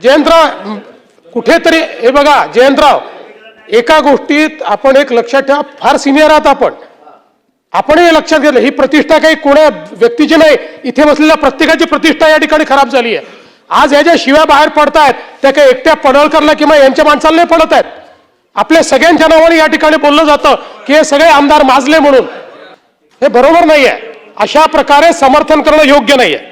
जयंतराव कुठेतरी हे बघा जयंतराव एका गोष्टीत आपण एक लक्षात ठेवा फार सिनियर आहात आपण. आपण हे लक्षात घेतलं ही प्रतिष्ठा काही कोण्या व्यक्तीची नाही इथे बसलेल्या प्रत्येकाची प्रतिष्ठा या ठिकाणी खराब झाली आहे. आज ह्या ज्या शिव्या बाहेर पडतायत त्या काही एकट्या पडळकरला किंवा यांच्या माणसाला नाही पडत आहेत. आपल्या सगळ्यांच्या नावाने या ठिकाणी बोललं जातं की हे सगळे आमदार माजले म्हणून. हे बरोबर नाही आहे अशा प्रकारे समर्थन करणं योग्य नाही आहे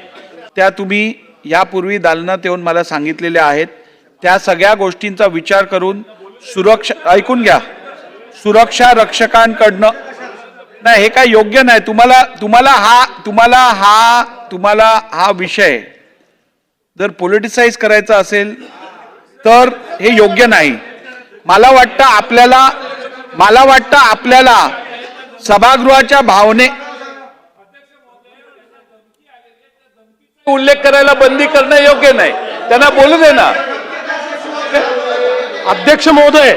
त्या तुम्ही यापूर्वी दालनात येऊन मला सांगितलेल्या आहेत त्या सगळ्या गोष्टींचा विचार करून सुरक्षा ऐकून घ्या. सुरक्षा रक्षकांकडनं नाही हे काय योग्य नाही. तुम्हाला तुम्हाला हा तुम्हाला हा तुम्हाला हा विषय जर पॉलिटिसाइज करायचा असेल तर हे योग्य नाही. मला वाटतं आपल्याला मला वाटतं आपल्याला सभागृहाच्या भावने उल्लेख करायला बंदी करणं योग्य नाही. त्यांना बोलू दे ना. अध्यक्ष महोदय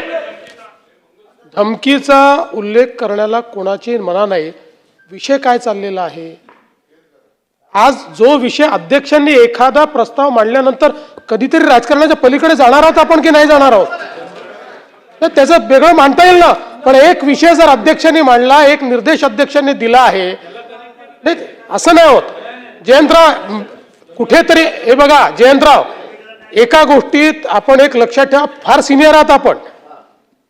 धमकीचा उल्लेख करण्याला कोणाची मना नाही. विषय काय चाललेला आहे? आज जो विषय अध्यक्षांनी एखादा प्रस्ताव मांडल्यानंतर कधीतरी राजकारणाच्या पलीकडे जाणार आहोत आपण की नाही जाणार आहोत? त्याचं वेगळं मांडता येईल ना. पण एक विषय जर अध्यक्षांनी मांडला एक निर्देश अध्यक्षांनी दिला आहे नाही, असं नाही होत. जयंतराव कुठेतरी हे बघा जयंतराव एका गोष्टीत आपण एक लक्षात ठेवा फार सिनियर आहात आपण.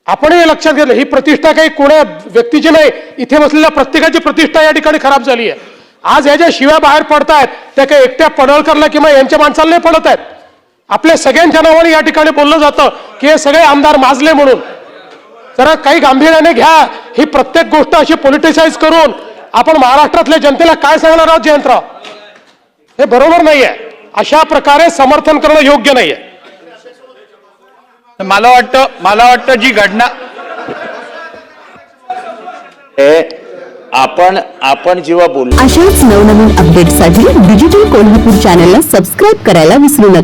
आपण हे लक्षात घेतलं ही प्रतिष्ठा काही कोणा व्यक्तीची नाही. इथे बसलेल्या प्रत्येकाची प्रतिष्ठा या ठिकाणी खराब झाली आहे. आज ह्या ज्या शिव्या बाहेर पडतायत त्या काही एकट्या पडळकरला किंवा यांच्या माणसाला नाही पडत आहेत. आपल्या सगळ्यांच्या नावाने या ठिकाणी बोललं जातं की हे सगळे आमदार माजले म्हणून. जरा काही गांभीर्याने घ्या ही प्रत्येक गोष्ट अशी पॉलिटिसाइज करून आपण महाराष्ट्रातल्या जनतेला काय सांगणार आहोत जयंतराव? हे बरोबर नाही आहे अशा प्रकारे समर्थन करणं योग्य नाही आहे मला वाटतं मला वाटतं जी घटना हे आपण आपण जेव्हा बोललो अशाच नवनवीन अपडेटसाठी डिजिटल कोल्हापूर चॅनलला सबस्क्राईब करायला विसरू नका.